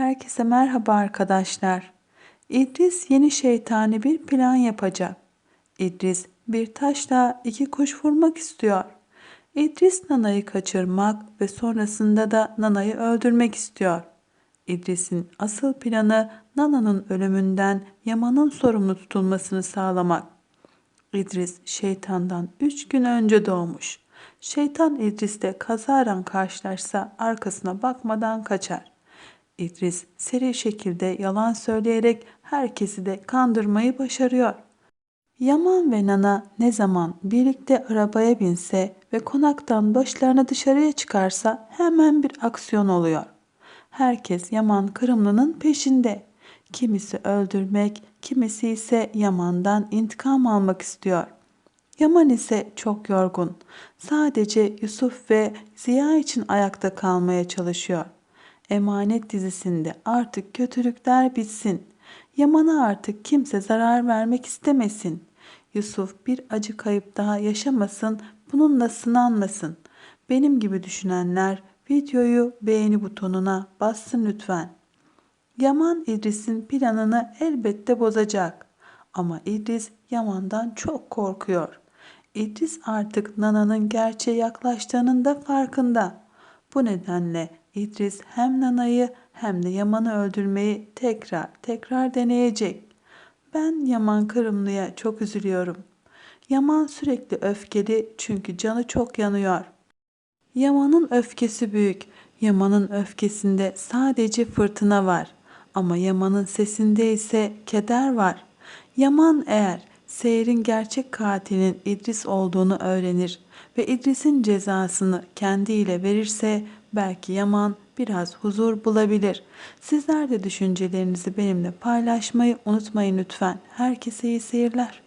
Herkese merhaba arkadaşlar. İdris yeni şeytani bir plan yapacak. İdris bir taşla iki kuş vurmak istiyor. İdris Nana'yı kaçırmak ve sonrasında da Nana'yı öldürmek istiyor. İdris'in asıl planı Nana'nın ölümünden Yaman'ın sorumlu tutulmasını sağlamak. İdris şeytandan üç gün önce doğmuş. Şeytan İdris'te kazaran karşılaşsa arkasına bakmadan kaçar. İdris seri şekilde yalan söyleyerek herkesi de kandırmayı başarıyor. Yaman ve Nana ne zaman birlikte arabaya binse ve konaktan başlarını dışarıya çıkarsa hemen bir aksiyon oluyor. Herkes Yaman Kırımlı'nın peşinde. Kimisi öldürmek, kimisi ise Yaman'dan intikam almak istiyor. Yaman ise çok yorgun. Sadece Yusuf ve Ziya için ayakta kalmaya çalışıyor. Emanet dizisinde artık kötülükler bitsin. Yaman'a artık kimse zarar vermek istemesin. Yusuf bir acı kayıp daha yaşamasın, bununla sınanmasın. Benim gibi düşünenler videoyu beğeni butonuna bassın lütfen. Yaman İdris'in planını elbette bozacak. Ama İdris Yaman'dan çok korkuyor. İdris artık Nana'nın gerçeğe yaklaştığının da farkında. Bu nedenle İdris hem Nana'yı hem de Yaman'ı öldürmeyi tekrar tekrar deneyecek. Ben Yaman Kırımlı'ya çok üzülüyorum. Yaman sürekli öfkeli çünkü canı çok yanıyor. Yaman'ın öfkesi büyük. Yaman'ın öfkesinde sadece fırtına var. Ama Yaman'ın sesinde ise keder var. Yaman eğer Seher'in gerçek katilinin İdris olduğunu öğrenir ve İdris'in cezasını kendiyle verirse belki Yaman biraz huzur bulabilir. Sizler de düşüncelerinizi benimle paylaşmayı unutmayın lütfen. Herkese iyi seyirler.